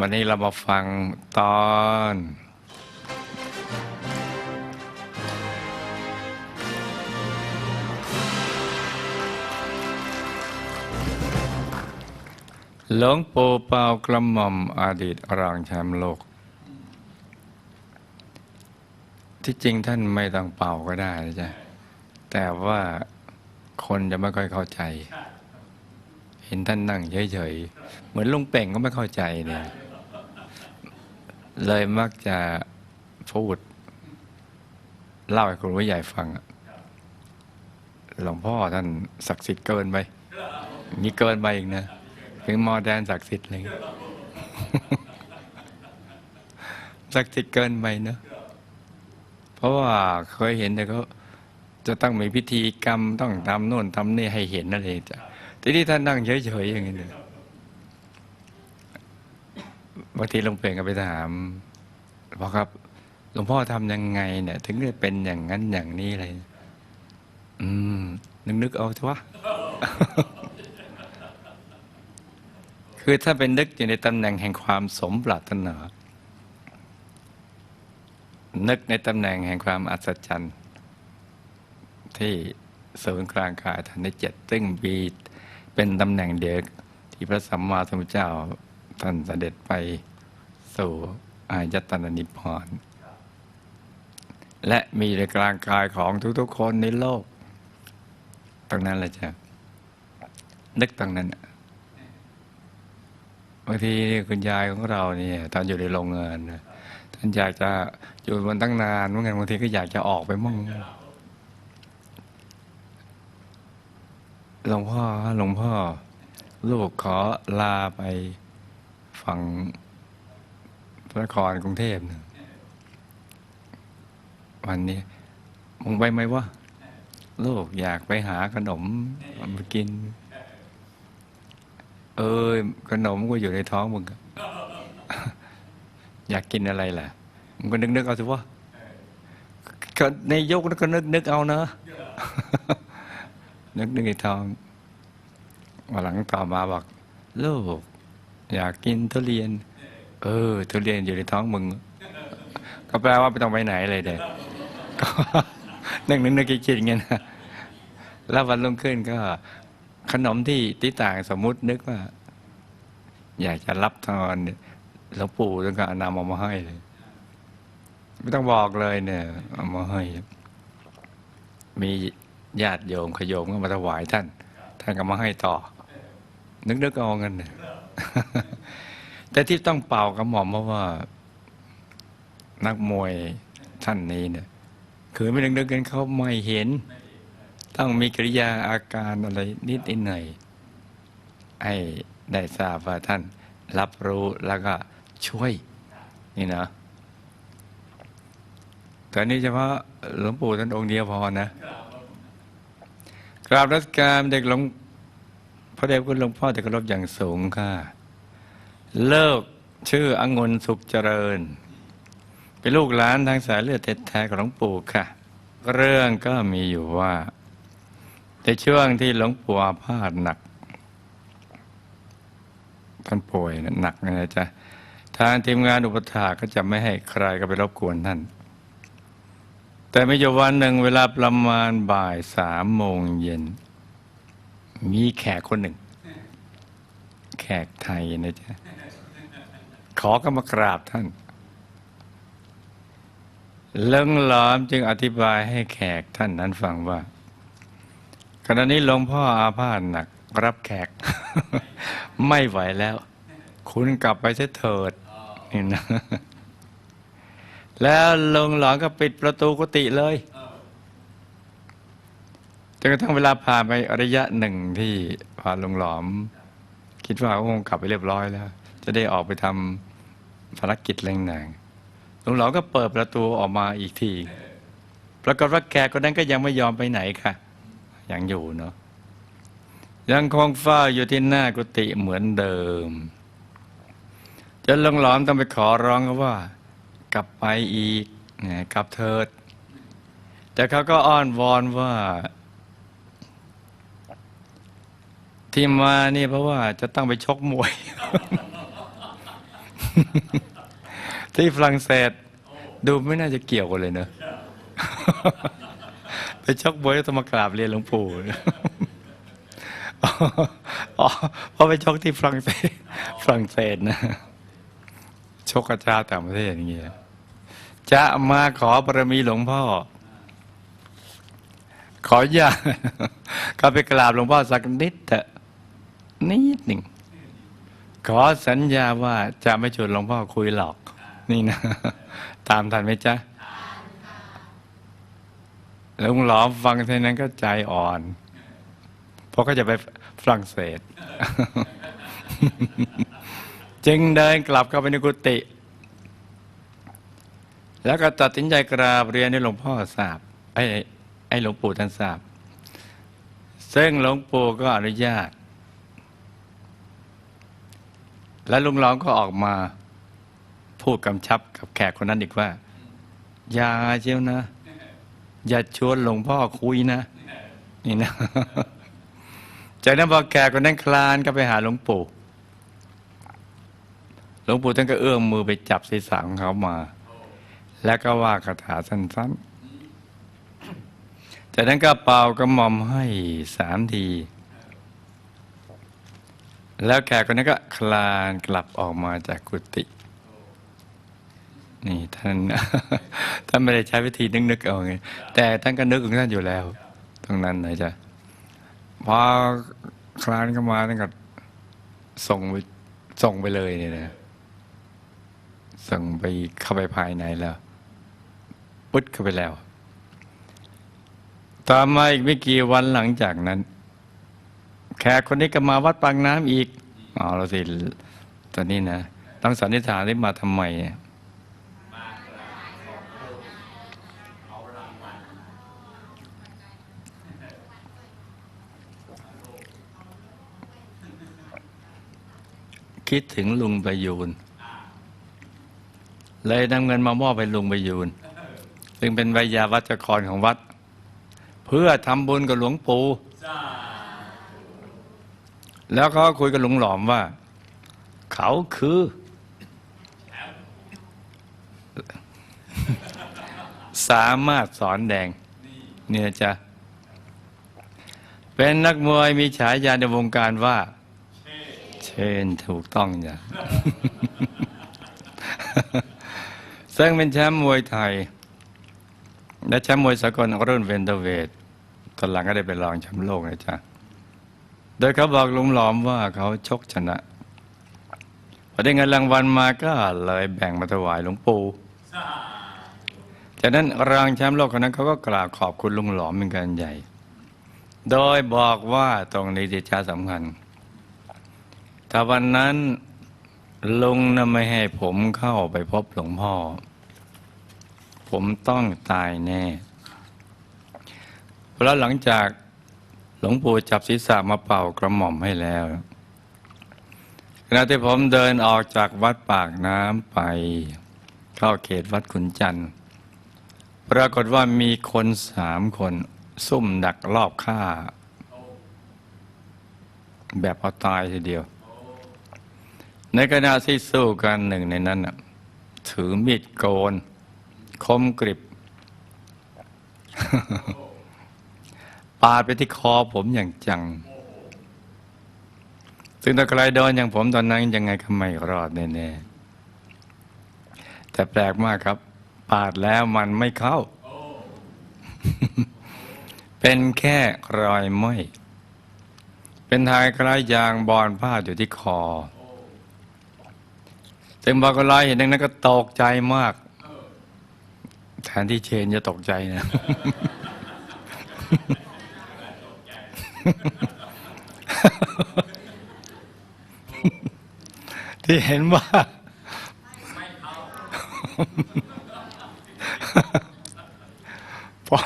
วันนี้เรามาฟังตอน หลวงปู่เปากระหม่อมอดีตรองแชมป์โลก ที่จริงท่านไม่ต้องเป่าก็ได้นะจ๊ะแต่ว่าคนจะไม่ค่อยเข้าใจ เห็นท่านนั่งเฉยๆ เหมือนลุงเป่งก็ไม่เข้าใจเนี่ย เลยมักจะพูด เล่าให้คุณผู้ใหญ่ฟังหลวงพ่อท่านศักดิ์สิทธิ์เกินไปนี่เกินไปอีกนะ ถึงมอแดนศักดิ์สิทธิ์เงี้ยศักดิ์สิทธิ์เกินไปเนอะเพราะว่าเคยเห็นแต่เขาจะต้องมีพิธีกรรมต้องทำโน่นทำนี่ให้เห็นนั่นเองจ้ะทีนี้ท่านนั่งเฉยๆอย่างนี้เลย บางทีหลวงเป่งก็ไปถามพ่อครับหลวงพ่อทำยังไงเนี่ย ถึงได้เป็นอย่างนั้นอย่างนี้อะไร อืม นึกนึกๆเอาเถอะวะคือถ้าเป็นนึกอยู่ในตำแหน่งแห่งความสมปรารถนา นึกในตำแหน่งแห่งความอัศจรรย์ ที่ศูนย์กลางกายฐานในเจ็ดซึ่งบีเป็นตำแหน่งเดียวที่พระสัมมาสัมพุทธเจ้า ท่านเสด็จไปสู่อายตนะนิพพานและมีในกลางกายของทุกๆคนในโลก ตรงนั้นแหละจ้ะนึกตรงนั้นบางทีคุณยายของเราเนี่ยตอนอยู่ในโรงงานท่านอยากจะอยู่มันตั้งนานเมื่อนกันบางทีก็อยากจะออกไปมั่งหลวงพ่อหลวงพ่อ ลูกขอลาไป ฟังพระนครกรุงเทพนะวันนี้มึงไปไหมวะลูกอยากไปหาขนมมากิน เออขนมก็อยู่ในท้องมึงอยากกินอะไรล่ะมึงก็นึกนึกเอาสิวะในยกก็นึกนึกเอาเนอะนึกนึกในท้องวันหลังต่อมาบอกลูก อยากกินทุเรียน เออ ทุเรียนอยู่ในท้องมึง ก็แปลว่าไม่ต้องไปไหนเลยเด็กก็นึกนึกนึกคิดๆอย่างเงี้ยนะแล้ววันรุ่งขึ้นก็ ขนมที่ที่ต่างสมมุตินึกว่า อยากจะรับทอนหลวงปู่ต้องการนำเอามาให้เลย ไม่ต้องบอกเลยเนี่ยเอามาให้ มีญาติโยมขยมก็มาถวายท่าน ท่านก็มาให้ต่อ นึกนึกเอาเงินเนี่ย แต่ที่ต้องเป่ากระหม่อมเพราะว่า นักมวยท่านนี้เนี่ยคือไม่นึกนึกๆกันเขาไม่เห็น ต้องมีกิริยาอาการอะไรนิดนิดหน่อยให้ได้ทราบว่าท่านรับรู้แล้วก็ช่วยนี่นะแต่นี้เฉพาะหลวงปู่ท่านองค์เดียวพอนะ กราบรัชการเด็กหลวง พระเดชคุณหลวงพ่อแต่กรบอย่างสูงค่ะ เลิกชื่อองุนสุขเจริญ เป็นลูกหลานทางสายเลือดแท้ๆของหลวงปู่ค่ะ เรื่องก็มีอยู่ว่า ในช่วงที่หลวงปู่อาพาธหนักท่านป่วยหนักนะจ๊ะทางทีมงานอุปถากก็จะไม่ให้ใครก็ไปรบกวนท่าน แต่ไม่อยู่วันหนึ่งเวลาประมาณบ่ายสามโมงเย็น มีแขกคนหนึ่ง แขกไทยนะจ๊ะขอก็มากราบท่านเลิงหลอมจึงอธิบายให้แขกท่านนั้นฟังว่าขณะนี้หลวงพ่ออาพาธหนัก รับแขก ไม่ไหวแล้ว คุณกลับไปเสียเถิดนี่นะแล้วลงหลอนก็ปิดประตูกุฏิเลย นกระทั่งเวลาผ่านไประยะหนึ่งที่พาลงหลอม คิดว่าคงกลับไปเรียบร้อยแล้ว จะได้ออกไปทำภารกิจแรงหนงลงหลอมก็เปิดประตูออกมาอีกทีปรากฏว่าแกคนนั้นก็ยังไม่ยอมไปไหนค่ะ ยังอยู่เนาะยังคงเฝ้าอยู่ที่หน้ากุฏิเหมือนเดิมจนหลงหลอมต้องไปขอร้องเขาว่า กลับไปอีกนะกลับเถิด แต่เขาก็อ้อนวอนว่า ที่มานี่เพราะว่าจะต้องไปชกมวย ที่ฝรั่งเศส ดูไม่น่าจะเกี่ยวกันเลยเนอะไปชกบวยแล้วต้องมากราบเรียนหลวงปู่เพราะไปชกที่ฝรั่งเศสฝรั่งเศสนะชกกระจาต่างประเทศอย่างเงี้ยจะมาขอบารมีหลวงพ่อ ขออย่าก็ไปกราบหลวงพ่อสักนิดเถอะ นิดหนึ่ง ขอสัญญาว่าจะไม่ชวนหลวงพ่อคุยหรอก นี่นะ ตามทันไหมจ๊ะลุงหลอมฟังเท่านั้นก็ใจอ่อน เพราะก็จะไปฝรั่งเศส จึงเดินกลับเข้าไปในกุฏิแล้วก็ตัดสินใจกราบเรียนให้หลวงพ่อทราบไอ้ไอ้หลวงปู่ท่านทราบ ซึ่งหลวงปู่ก็อนุญาต และลุงหลอมก็ออกมาพูดกำชับกับแขกคนนั้นอีกว่า อย่าเชียวนะ อย่าชวนหลวงพ่อคุยนะ นี่นะจากนั้นพอแขกคนนั้นคลานก็ไปหาหลวงปู่หลวงปู่ท่านก็เอื้อมมือไปจับศีรษะของเขามา แล้วก็ว่าคาถาสั้นๆจากนั้นก็เป่ากระหม่อมให้สามที แล้วแขกคนนั้นก็คลานกลับออกมาจากกุฏินี่ท่านท่านไม่ได้ใช้วิธีนึกๆเอาไงแต่ท่านก็นึกของท่านอยู่แล้ว ตรงนั้นนะจ๊ะพอคลานเข้ามาท่านก็ส่งไปส่งไปเลยเนี่ยนะส่งไปเข้าไปภายในแล้วปุ๊ดเข้าไปแล้ว ต่อมาอีกไม่กี่วันหลังจากนั้น แขกคนนี้ก็มาวัดปางน้ำอีกอ๋อเราสิตอนนี้นะต้องสันนิษฐานได้มาทำไมคิดถึงลุงประยูน เลยนำเงินมามอบให้ลุงประยูน ซึ่งเป็นวิยาวัจกรของวัด เพื่อทำบุญกับหลวงปู่ แล้วเขาคุยกับหลุงหลอมว่า เขาคือ สามารถสอนแดง เนี่ยจะเป็นนักมวยมีฉายาในวงการว่า เชนถูกต้องจ้ะซึ่งเป็นแชมป์มวยไทย และแชมป์มวยสากลรุ่นเวนเตอร์เวทตอนหลังก็ได้เป็นรองแชมป์โลกนะจ๊ะ โดยเขาบอกลุงหลอมว่าเขาชกชนะพอได้เงินรางวัลมาก็เลยแบ่งมาถวายหลวงปู่จากนั้นรางแชมป์โลกคนนั้นเขาก็กราบขอบคุณลุงหลอมเป็นการใหญ่ โดยบอกว่าตรงนี้ที่ชาสำคัญถ้าวันนั้นลุงน่ะไม่ให้ผมเข้าไปพบหลวงพ่อ ผมต้องตายแน่เพราะหลังจาก หลวงปู่จับศีรษะมาเป่ากระหม่อมให้แล้วขณะที่ผมเดินออกจากวัดปากน้ำไป เข้าเขตวัดขุนจันทร์ปรากฏว่ามีคนสามคนซุ่มดักรอบฆ่า แบบเอาตายทีเดียว ในขณะที่สู้กันหนึ่งในนั้นถือมีดโกน คมกริบ ปาดไปที่คอผมอย่างจัง ซึ่งถ้าใครโดนอย่างผมตอนนั้นยังไงก็ไม่รอดแน่ๆ แต่แปลกมากครับ ปาดแล้วมันไม่เข้า เป็นแค่รอยไหม้เป็นทายคล้ายยางบอลพาดอยู่ที่คอซึ่งบางคนร้ายเห็นดังนั้นก็ตกใจมาก แทนที่เชนจะตกใจนะ ที่เห็นว่า พอ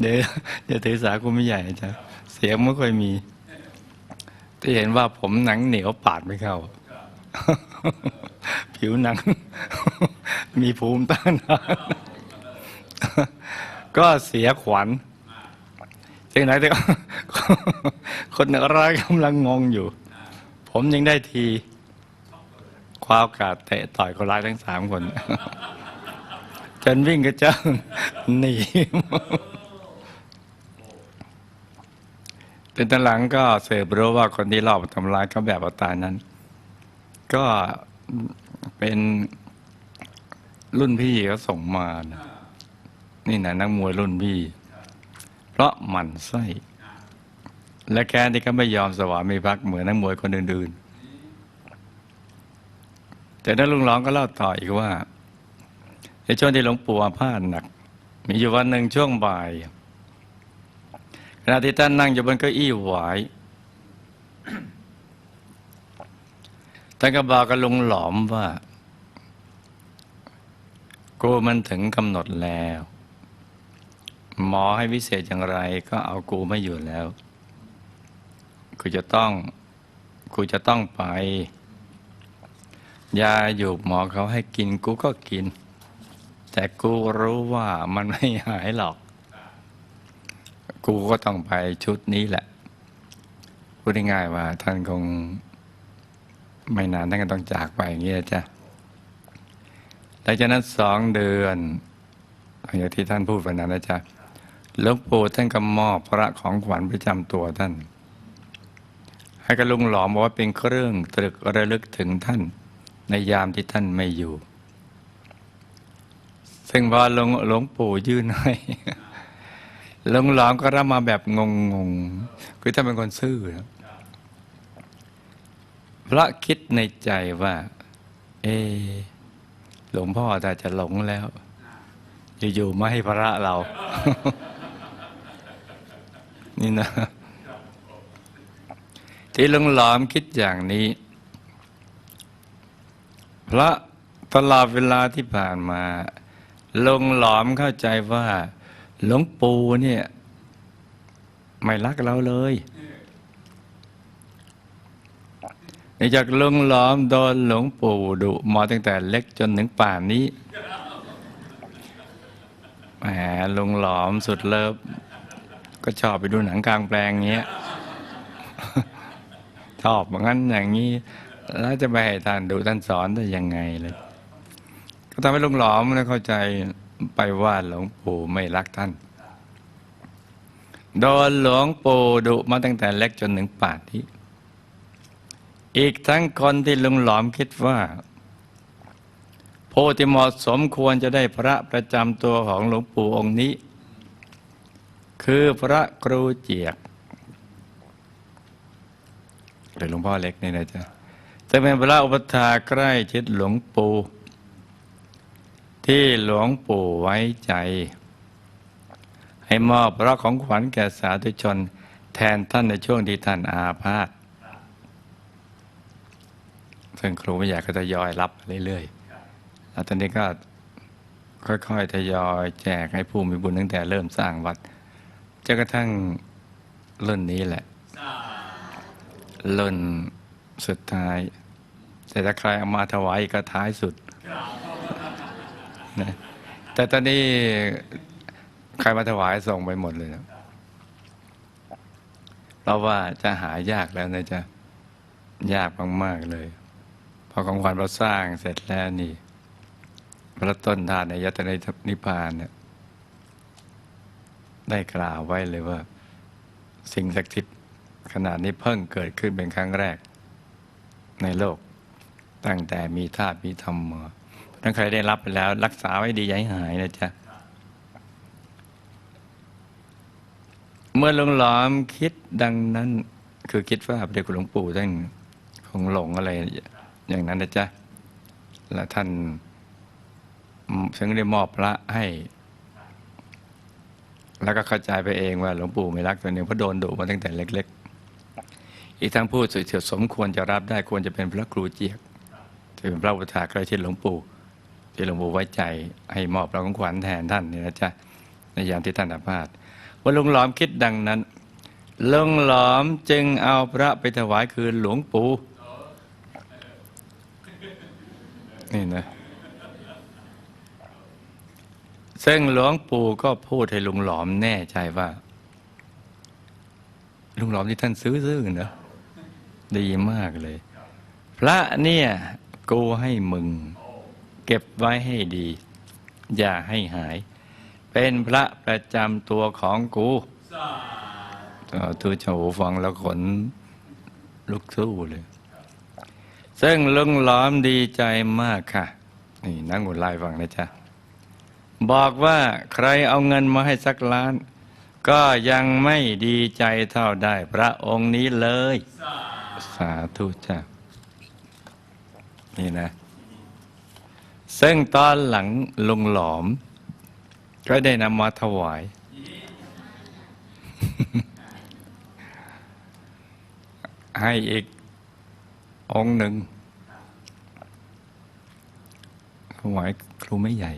เดี๋ยวเดี๋ยวถือสากูไม่ใหญ่จ๊ะเสียงไม่ค่อยมี ที่เห็นว่าผมหนังเหนียวปาดไม่เข้า ผิวหนัง มีภูมิต้านทานก็เสียขวัญ สิ่งไหนที่คนร้ายกำลังงงอยู่ ผมยังได้ทีคว้าโอกาสเตะต่อยคนร้ายทั้งสามคน จนวิ่งกระเจ้างหนีแต่ตอนหลังก็เสพรู้ว่าคนที่รอบทำร้ายเขาแบบอตายนั้น ก็เป็นรุ่นพี่เขาส่งมานะนี่นะนักมวยรุ่นพี่ เพราะหมั่นไส้ และแค้นที่เขาไม่ยอมสวามีพักดิ์เหมือนนักมวยคนอื่นๆ แต่นั้นลุงร้องก็เล่าต่ออีกว่าในช่วงที่หลวงปู่อาพาธหนัก มีอยู่วันหนึ่งช่วงบ่าย ขณะที่ท่านนั่งอยู่บนเก้าอี้หวายท่านก็บอกกับลุงหลอมว่า กูมันถึงกำหนดแล้ว หมอให้วิเศษอย่างไรก็เอากูไม่อยู่แล้ว กูจะต้องกูจะต้องไป ยาอยู่หมอเขาให้กินกูก็กิน แต่กูรู้ว่ามันไม่หายหรอก กูก็ต้องไปชุดนี้แหละ พูดง่ายๆว่า ท่านคง ไม่นานท่านก็ต้องจากไปอย่างนี้นะจ๊ะหลังจากนั้นสองเดือนอย่างที่ท่านพูดไปนั้นนะจ๊ะ หลวงปู่ท่านก็มอบพระของขวัญประจำตัวท่าน ให้กับลุงหลอมบอกว่าเป็นเครื่องตรึกระลึกถึงท่าน ในยามที่ท่านไม่อยู่ ซึ่งพอหลวงหลวงปู่ยื่นให้หลวงหลอมก็รับมาแบบงงๆคือท่านเป็นคนซื่อพระคิดในใจว่า เออหลวงพ่อแต่จะหลงแล้ว อยู่ๆมาให้พระเรา นี่นะ ที่หลงหลอมคิดอย่างนี้ เพราะตลอดเวลาที่ผ่านมาลงหลอมเข้าใจว่า หลวงปู่เนี่ย ไม่รักเราเลยนจากลงหลอมโดนหลวงปู่ดุมาตั้งแต่เล็กจนถึงป่านนี้แหมลงหลอมสุดเลิฟ ก็ชอบไปดูหนังกลางแปลงเงี้ยชอบเหมือนกันอย่างนี้ แล้วจะไปให้ท่านดูท่านสอนได้ยังไงเลย ก็ทำให้ลุงหลอมไม่เข้าใจไปว่าหลวงปู่ไม่รักท่าน โดนหลวงปู่ดุมาตั้งแต่เล็กจนถึงป่านนี้อีกทั้งคนที่ลุงหลอมคิดว่าผู้ที่เหมาะสมควรจะได้พระประจำตัวของหลวงปู่องค์นี้ คือพระครูเจียกหรือหลวงพ่อเล็กนี่นะจ๊ะจะเป็นพระอุปถาใกล้ชิดหลวงปู่ที่หลวงปู่ไว้ใจ ให้มอบพระของขวัญแก่สาธุชน แทนท่านในช่วงที่ท่านอาพาธซึ่งครูไม่อยากก็ทยอยรับเรื่อยๆแล้วตอนนี้ก็ค่อยๆทยอยแจกให้ผู้มีบุญตั้งแต่เริ่มสร้างวัด จนกระทั่งรุ่นนี้แหละรุ่นสุดท้าย แต่ถ้าใครเอามาถวายก็ท้ายสุดนะแต่ตอนนี้ใครมาถวายส่งไปหมดเลยนะเพราะว่าจะหายากแล้วนะจ๊ะยากมากๆเลย พอของขวัญเราสร้างเสร็จแล้วนี่พระต้นทานในยตในนิพพานเนี่ย ได้กล่าวไว้เลยว่า สิ่งศักดิ์สิทธิ์ขนาดนี้เพิ่งเกิดขึ้นเป็นครั้งแรก ในโลก ตั้งแต่มีธาตุมีธรรมมาถ้าใครได้รับไปแล้ว รักษาไว้ดีอย่าให้หายนะจ๊ะ เมื่อหลงหลอมคิดดังนั้น คือคิดว่าพระเดชคุณหลวงปู่ท่านคงหลงอะไร อย่างนั้นนะจ๊ะ และท่านถึงได้มอบพระให้ แล้วก็เข้าใจไปเองว่าหลวงปู่ไม่รักตัวเองเพราะโดนดุมาตั้งแต่เล็ก ๆ อีกทั้งพูดสุดเฉียดสมควรจะรับได้ควรจะเป็นพระครูเจียกที่เป็นพระอุปถาใกล้ชิดหลวงปู่ที่หลวงปู่ไว้ใจให้มอบพระของขวัญแทนท่านนี่นะจ๊ะในยามที่ท่านอาพาธว่าลุงหลอมคิดดังนั้นลุงหลอมจึงเอาพระไปถวายคืนหลวงปู่นี่นะ ซึ่งหลวงปู่ก็พูดให้ลุงหลอมแน่ใจว่า ลุงหลอมที่ท่านซื้อๆนะดีมากเลย พระเนี่ยกูให้มึง เก็บไว้ให้ดี อย่าให้หาย เป็นพระประจำตัวของกูตัวเจ้าหูฟังแล้วขนลุกสู้เลย ซึ่งลุงหลอมดีใจมากค่ะ นี่นั่งหุ่นไล่ฟังนะจ๊ะ บอกว่าใครเอาเงินมาให้สักล้าน ก็ยังไม่ดีใจเท่าได้พระองค์นี้เลย สาธุจ้ะนี่นะ ซึ่งตอนหลังลุงหลอม ก็ได้นำมาถวาย ให้อีกองหนึ่งถวายครูไม่ใหญ่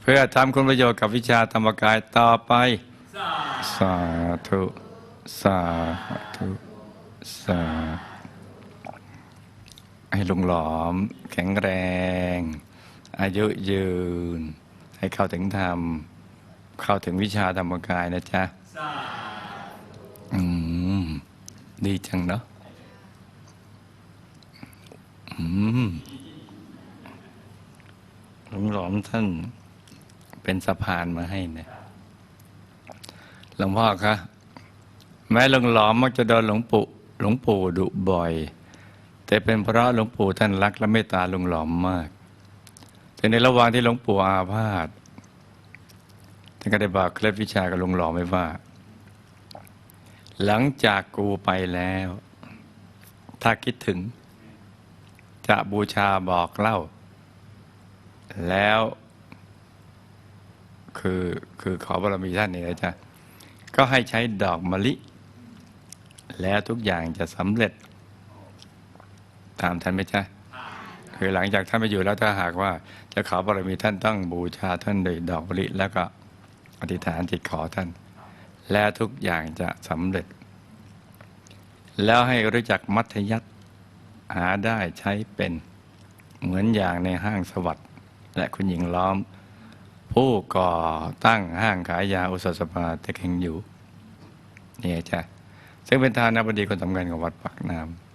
เพื่อทำคุณประโยชน์กับวิชาธรรมกายต่อไป สาธุ สาธุ สาธุให้ลุงหลอม แข็งแรง อายุยืน ให้เข้าถึงธรรม เข้าถึงวิชาธรรมกายนะจ๊ะอืม ดีจังเนาะอืม หลวงหลอมท่านเป็นสะพานมาให้นะหลวงพ่อคะแม้หลวงหลอมมักจะโดนหลวงปู่หลวงปู่ดุบ่อย แต่เป็นเพราะหลวงปู่ท่านรักและเมตตาหลวงหลอมมากแต่ในระหว่างที่หลวงปู่อาพาธท่านก็ได้บอกเคล็ดวิชากับหลวงหลอมไว้ว่า หลังจากกูไปแล้ว ถ้าคิดถึง จะบูชาบอกเล่า แล้วคือคือขอบารมีท่านนี่นะจ๊ะก็ให้ใช้ดอกมะลิ แล้วทุกอย่างจะสำเร็จ ตามท่านไหมจ๊ะคือหลังจากท่านไปอยู่แล้วถ้าหากว่าจะขอบารมีท่านต้องบูชาท่านด้วยดอกมะลิ แล้วก็อธิษฐานจิตขอท่าน แล้วทุกอย่างจะสำเร็จ แล้วให้รู้จักมัธยัติหาได้ใช้เป็นเหมือนอย่างในห้างสวัสด์ และคุณหญิงล้อม ผู้ก่อตั้งห้างขายยาอุสสภาตะเค็งอยู่นี่จ้ะซึ่งเป็นทานบดีคนสำคัญของวัดปากน้ำ